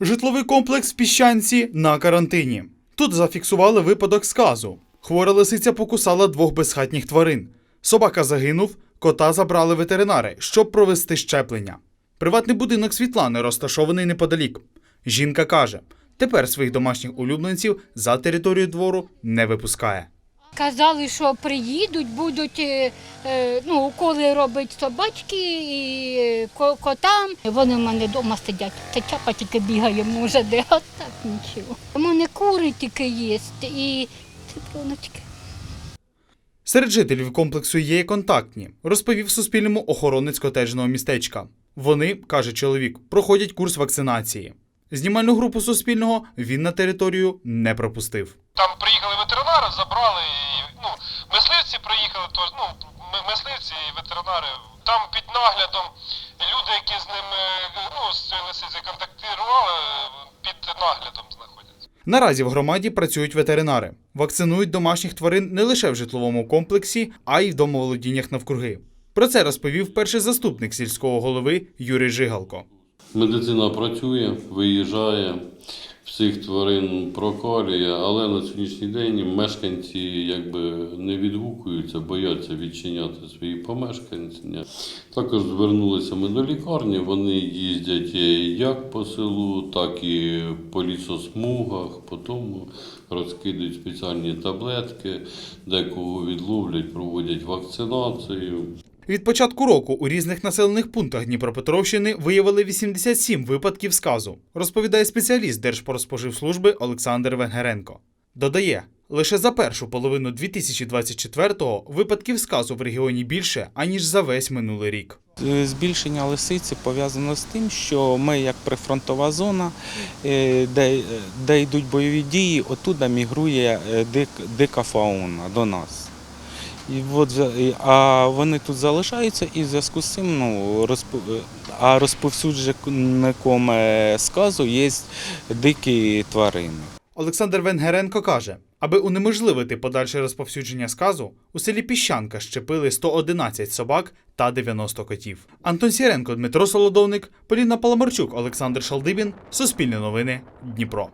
Житловий комплекс в Піщанці на карантині. Тут зафіксували випадок сказу. Хвора лисиця покусала двох безхатніх тварин. Собака загинув, кота забрали ветеринари, щоб провести щеплення. Приватний будинок Світлани розташований неподалік. Жінка каже, тепер своїх домашніх улюбленців за територію двору не випускає. Казали, що приїдуть, будуть е, е, ну, уколи робити собачки і котам. Вони в мене вдома сидять. Та чапа тільки бігає, може, де, а так нічого. У мене кури тільки є і цыпленочки. Серед жителів комплексу є контактні, розповів Суспільному охоронець котеджного містечка. Вони, каже чоловік, проходять курс вакцинації. Знімальну групу Суспільного він на територію не пропустив. Там приїхали ветеринари, забрали і ну, мисливці приїхали, тож ну мисливці і ветеринари. Там під наглядом люди, які з ними ну з цією лисицею контактували, під наглядом знаходяться. Наразі в громаді працюють ветеринари, вакцинують домашніх тварин не лише в житловому комплексі, а й в домоволодіннях навкруги. Про це розповів перший заступник сільського голови Юрій Жигалко. Медицина працює, виїжджає, всіх тварин проколює, але на сьогоднішній день мешканці якби не відгукуються, бояться відчиняти свої помешкання. Також звернулися ми до лікарні. Вони їздять як по селу, так і по лісосмугах, по тому розкидують спеціальні таблетки, декого відловлять, проводять вакцинацію. Від початку року у різних населених пунктах Дніпропетровщини виявили 87 випадків сказу, розповідає спеціаліст Держпродспоживслужби Олександр Венгеренко. Додає, лише за першу половину 2024-го випадків сказу в регіоні більше, аніж за весь минулий рік. Е, Збільшення лисиці пов'язано з тим, що ми, як прифронтова зона, е, де, де йдуть бойові дії, отуда мігрує е, дик, дика фауна до нас. І от, а вони тут залишаються і в зв'язку з цим ну, розпо, е, а розповсюджником е, сказу є дикі тварини. Олександр Венгеренко каже, аби унеможливити подальше розповсюдження сказу, у селі Піщанка щепили 111 собак та 90 котів. Антон Сіренко, Дмитро Солодовник, Поліна Паламарчук, Олександр Шалдибін, Суспільне новини, Дніпро.